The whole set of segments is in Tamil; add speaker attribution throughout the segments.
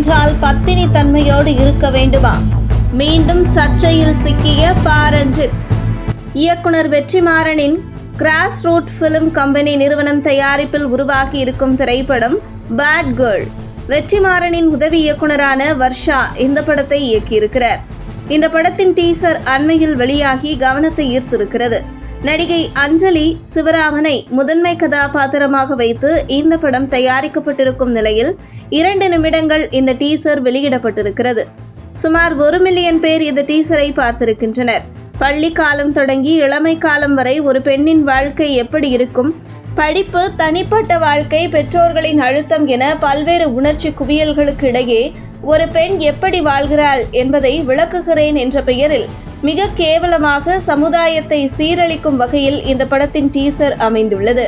Speaker 1: என்றால் பத்தினி தன்மையோடு இருக்க வேண்டுமா? மீண்டும் சர்ச்சையில் சிக்கிய பாரஞ்சித். இயக்குனர் வெற்றிமாறனின் கிராஸ் ரூட் பிலிம் கம்பெனி நிறுவனம் தயாரிப்பில் உருவாகி இருக்கும் திரைப்படம் பேட் கேர்ள் வெற்றிமாறனின் உதவி இயக்குனரான வர்ஷா இந்த படத்தை இயக்கியிருக்கிறார். இந்த படத்தின் டீசர் அண்மையில் வெளியாகி கவனத்தை ஈர்த்திருக்கிறது. நடிகை அஞ்சலி சிவராமனை முதன்மை கதாபாத்திரமாக வைத்து இந்த படம் தயாரிக்கப்பட்டிருக்கும் நிலையில் இரண்டு நிமிடங்கள் இந்த டீசர் வெளியிடப்பட்டிருக்கிறது. சுமார் ஒரு மில்லியன் பேர் இந்த டீசரை பார்த்திருக்கின்றனர். பள்ளி காலம் தொடங்கி இளமை காலம் வரை ஒரு பெண்ணின் வாழ்க்கை எப்படி இருக்கும்? படிப்பு தனிப்பட்ட வாழ்க்கை பெற்றோர்களின் அழுத்தம் என பல்வேறு உணர்ச்சி குவியல்களுக்கு இடையே ஒரு பெண் எப்படி வாழ்கிறாள் என்பதை விளக்குகிறேன் என்ற பெயரில் மிக கேவலமாக சமுதாயத்தை சீரழிக்கும் வகையில் இந்த படத்தின் டீசர் அமைந்துள்ளது.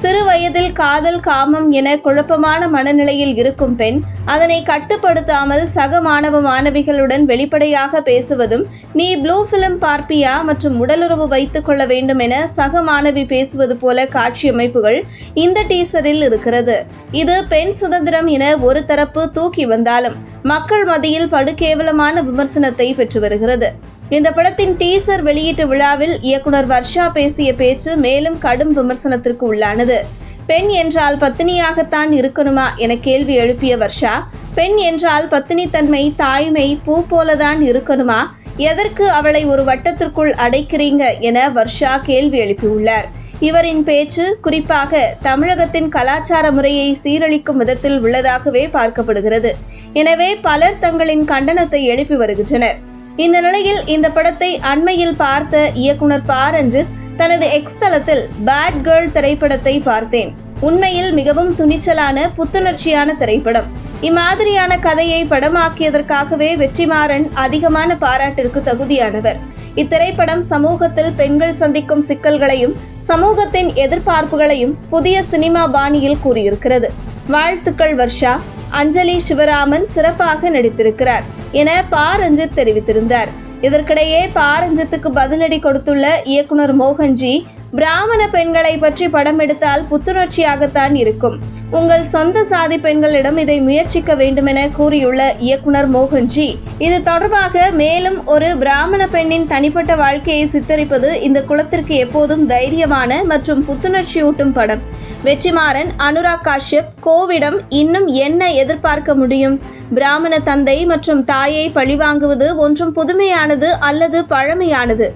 Speaker 1: சிறு வயதில் காதல் காமம் என குழப்பமான மனநிலையில் இருக்கும் பெண் அதனை கட்டுப்படுத்தாமல் சக மாணவ மாணவிகளுடன் வெளிப்படையாக பேசுவதும் நீ ப்ளூ ஃபிலிம் பார்ப்பியா? மற்றும் உடலுறவு வைத்துக் கொள்ள வேண்டும் என சக மாணவி பேசுவது போல காட்சியமைப்புகள் இந்த டீசரில் இருக்கிறது. இது பெண் சுதந்திரம் என ஒரு தரப்பு தூக்கி வந்தாலும் மக்கள் மத்தியில் படுகேவலமான விமர்சனத்தை பெற்று வருகிறது. இந்த படத்தின் டீசர் வெளியீட்டு விழாவில் இயக்குனர் வர்ஷா பேசிய பேச்சு மேலும் கடும் விமர்சனத்திற்கு உள்ளானது. பெண் என்றால் பத்தினியாகத்தான் இருக்கணுமா என கேள்வி எழுப்பிய வர்ஷா பெண் என்றால் பத்தினித்தன்மை தாய்மை பூ போலதான் இருக்கணுமா எதற்கு அவளை ஒரு வட்டத்திற்குள் அடைக்கிறீங்க என வர்ஷா கேள்வி எழுப்பியுள்ளார். இவரின் பேச்சு குறிப்பாக தமிழகத்தின் கலாச்சார முறையை சீரழிக்கும் விதத்தில் உள்ளதாகவே பார்க்கப்படுகிறது. எனவே பலர் தங்களின் கண்டனத்தை எழுப்பி வருகின்றனர். இந்த நிலையில் இந்த படத்தை அண்மையில் பார்த்த இயக்குனர் பாரஞ்சித் தனது எக்ஸ் தளத்தில் பேட் கேர்ள் திரைப்படத்தை பார்த்தேன். உண்மையில் மிகவும் துணிச்சலான புத்துணர்ச்சியான திரைப்படம். இம்மாதிரியான கதையை படமாக்கியதற்காகவே வெற்றிமாறன் அதிகமான பாராட்டிற்கு தகுதியானவர். இத்திரைப்படம் சமூகத்தில் பெண்கள் சந்திக்கும் சிக்கல்களையும் சமூகத்தின் எதிர்பார்ப்புகளையும் புதிய சினிமா பாணியில் கூறியிருக்கிறது. வாழ்த்துக்கள் வர்ஷா. அஞ்சலி சிவராமன் சிறப்பாக நடித்திருக்கிறார் என பா. ரஞ்சித் தெரிவித்திருந்தார். இதற்கிடையே பா. ரஞ்சித்துக்கு பதிலடி கொடுத்துள்ள இயக்குனர் மோகன்ஜி பிராமண பெண்களை பற்றி படம் எடுத்தால் புத்துணர்ச்சியாகத்தான் இருக்கும். உங்கள் சொந்த சாதி பெண்களிடம் இதை முயற்சிக்க வேண்டுமென கூறியுள்ள இயக்குனர் மோகன்ஜி இது தொடர்பாக மேலும் ஒரு பிராமண பெண்ணின் தனிப்பட்ட வாழ்க்கையை சித்தரிப்பது இந்த குலத்திற்கு எப்போதும் தைரியமான மற்றும் புத்துணர்ச்சியூட்டும் படம். வெற்றிமாறன் அனுராக் காஷ்யப் கோவிடம் இன்னும் என்ன எதிர்பார்க்க முடியும்? பிராமண தந்தை மற்றும் தாயை பழிவாங்குவது ஒன்றும் புதுமையானது அல்லது பழமையானது.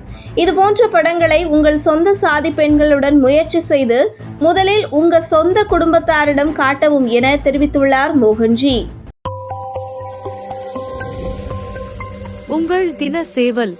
Speaker 1: இதுபோன்ற படங்களை உங்கள் சொந்த சாதி பெண்களுடன் முயற்சி செய்து முதலில் உங்க சொந்த குடும்பத்தாரிடம் காட்டவும் என தெரிவித்துள்ளார் மோகன்ஜி.
Speaker 2: உங்கள் தின சேவல்